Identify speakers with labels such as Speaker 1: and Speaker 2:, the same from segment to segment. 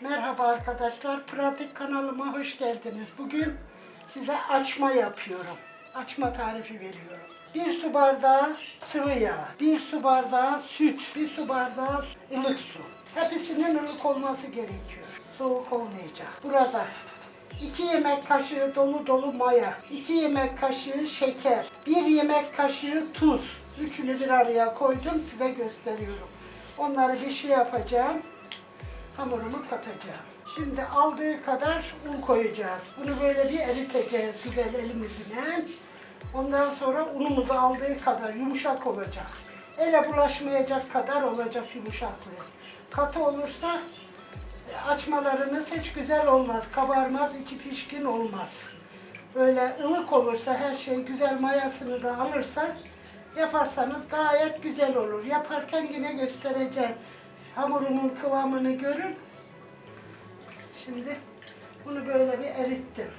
Speaker 1: Merhaba arkadaşlar, Pratik kanalıma hoş geldiniz. Bugün size açma yapıyorum. Açma tarifi veriyorum. Bir su bardağı sıvı yağ, bir su bardağı süt, bir su bardağı ılık su. Hepsinin ılık olması gerekiyor. Soğuk olmayacak. Burada 2 yemek kaşığı dolu dolu maya, 2 yemek kaşığı şeker, 1 yemek kaşığı tuz. Üçünü bir araya koydum, size gösteriyorum. Onları bir şey yapacağım hamurumu katacağım. Şimdi aldığı kadar un koyacağız. Bunu böyle bir eriteceğiz güzel elimizle. Ondan sonra unumuzu aldığı kadar yumuşak olacak. Ele bulaşmayacak kadar olacak yumuşaklığı. Katı olursa açmalarınız hiç güzel olmaz. Kabarmaz, içi pişkin olmaz. Böyle ılık olursa her şey güzel mayasını da alırsa yaparsanız gayet güzel olur. Yaparken yine göstereceğim. Hamurumun kıvamını görün. Şimdi bunu böyle bir erittim.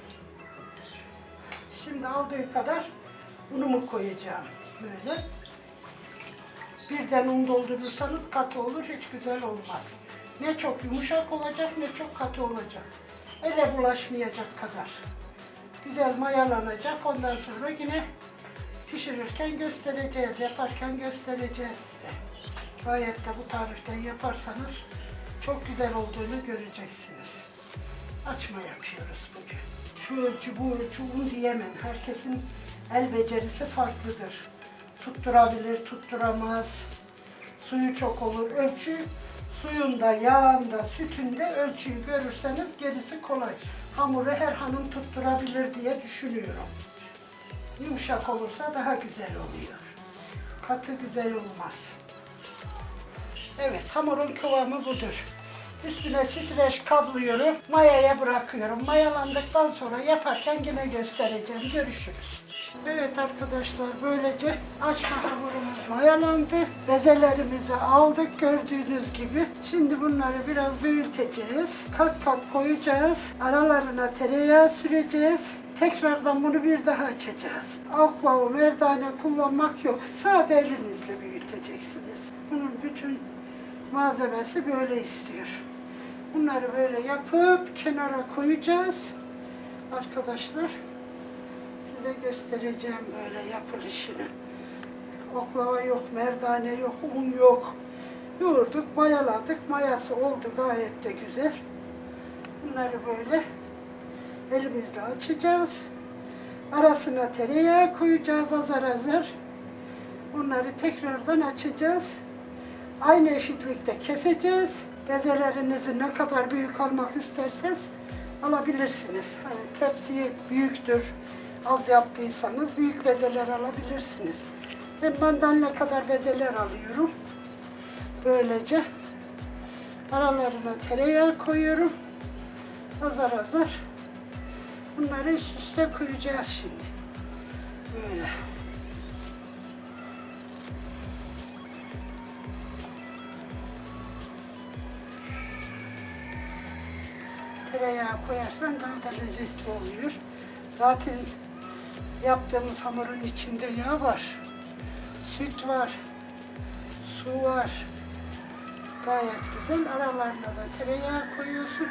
Speaker 1: Şimdi aldığı kadar unumu koyacağım. Böyle. Birden un doldurursanız katı olur, hiç güzel olmaz. Ne çok yumuşak olacak, ne çok katı olacak. Ele bulaşmayacak kadar. Güzel mayalanacak. Ondan sonra yine pişirirken göstereceğiz, yaparken göstereceğiz size. Gayet de bu tariften yaparsanız çok güzel olduğunu göreceksiniz. Açma yapıyoruz bugün. Şu ölçü bu ölçü un diyemem. Herkesin el becerisi farklıdır. Tutturabilir, tutturamaz. Suyu çok olur. Ölçü suyunda, yağında, sütünde ölçüyü görürseniz gerisi kolay. Hamuru her hanım tutturabilir diye düşünüyorum. Yumuşak olursa daha güzel oluyor. Katı güzel olmaz. Evet, hamurun kıvamı budur. Üstüne streç kablıyorum, mayaya bırakıyorum. Mayalandıktan sonra yaparken yine göstereceğim. Görüşürüz. Evet arkadaşlar, böylece açma hamurumuz mayalandı. Bezelerimizi aldık gördüğünüz gibi. Şimdi bunları biraz büyüteceğiz. Kat kat koyacağız. Aralarına tereyağı süreceğiz. Tekrardan bunu bir daha açacağız. Oklava, merdane kullanmak yok. Sade elinizle büyüteceksiniz. Bunun bütün malzemesi böyle istiyor. Bunları böyle yapıp kenara koyacağız. Arkadaşlar size göstereceğim böyle yapılışını. Oklava yok, merdane yok, un yok. Yoğurduk, mayaladık. Mayası oldu gayet de güzel. Bunları böyle elimizle açacağız. Arasına tereyağı koyacağız azar azar. Bunları tekrardan açacağız. Aynı eşitlikte keseceğiz. Bezelerinizi ne kadar büyük almak isterseniz alabilirsiniz. Hani tepsi büyüktür. Az yaptıysanız büyük bezeler alabilirsiniz. Benden ne kadar bezeler alıyorum. Böylece aralarına tereyağı koyuyorum. Azar azar. Bunları üst üste koyacağız şimdi. Böyle. Tereyağı koyarsan daha da lezzetli oluyor. Zaten yaptığımız hamurun içinde yağ var. Süt var. Su var. Gayet güzel. Aralarına da tereyağı koyuyorsun.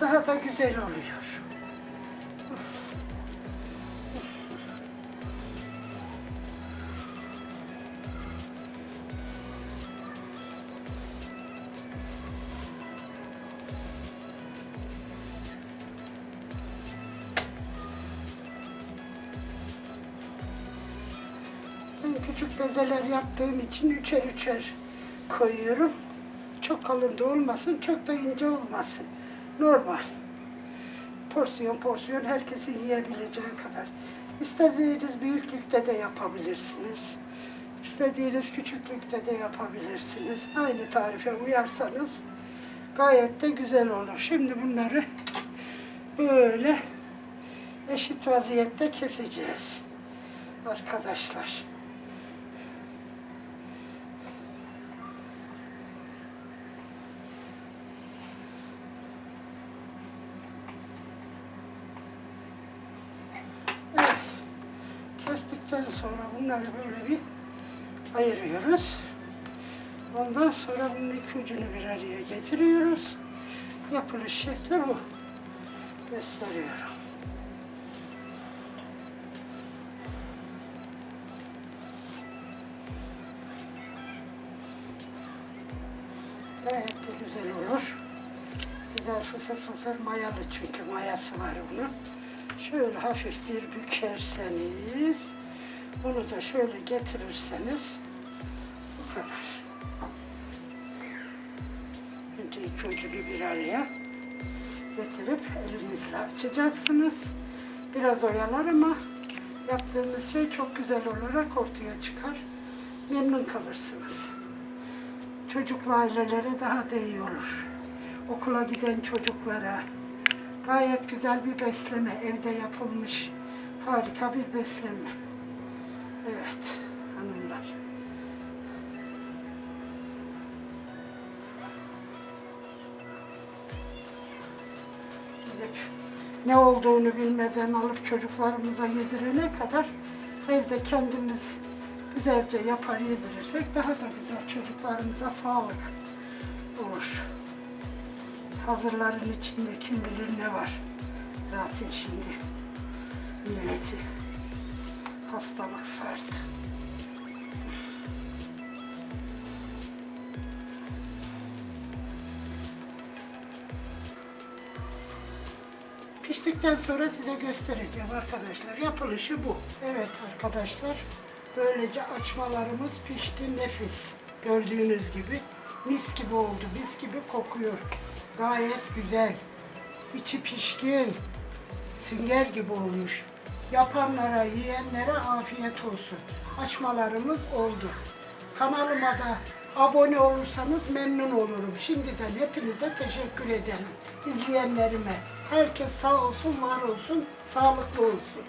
Speaker 1: Daha da güzel oluyor. Küçük bezeler yaptığım için üçer üçer koyuyorum. Çok kalın da olmasın, çok da ince olmasın. Normal. Porsiyon porsiyon herkesin yiyebileceği kadar. İstediğiniz büyüklükte de yapabilirsiniz. İstediğiniz küçüklükte de yapabilirsiniz. Aynı tarife uyarsanız gayet de güzel olur. Şimdi bunları böyle eşit vaziyette keseceğiz arkadaşlar. Evet. Kestikten sonra bunları böyle bir ayırıyoruz. Ondan sonra bunun iki ucunu bir araya getiriyoruz. Yapılış şekli bu. Gösteriyorum. Gayet de güzel olur. Güzel fısır fısır mayalı çünkü mayası var bunun. Şöyle hafif bir bükerseniz, bunu da şöyle getirirseniz bu kadar. Önce iki ucunu bir araya getirip elinizle açacaksınız. Biraz oyalar ama yaptığınız şey çok güzel olarak ortaya çıkar. Memnun kalırsınız. Çocuklu ailelere daha da iyi olur. Okula giden çocuklara gayet güzel bir besleme, evde yapılmış harika bir besleme. Evet hanımlar. Gidip ne olduğunu bilmeden alıp çocuklarımıza yedirene kadar evde kendimiz güzelce yapar yedirirsek daha da güzel çocuklarımıza sağlık olur. Hazırların içinde kim bilir ne var. Zaten şimdi milleti hastalık sardı. Piştikten sonra size göstereceğim arkadaşlar. Yapılışı bu. Evet arkadaşlar. Böylece açmalarımız pişti nefis. Gördüğünüz gibi mis gibi oldu. Mis gibi kokuyor. Gayet güzel. İçi pişkin. Sünger gibi olmuş. Yapanlara, yiyenlere afiyet olsun. Açmalarımız oldu. Kanalıma da abone olursanız memnun olurum. Şimdiden hepinize teşekkür ederim. İzleyenlerime. Herkes sağ olsun, var olsun, sağlıklı olsun.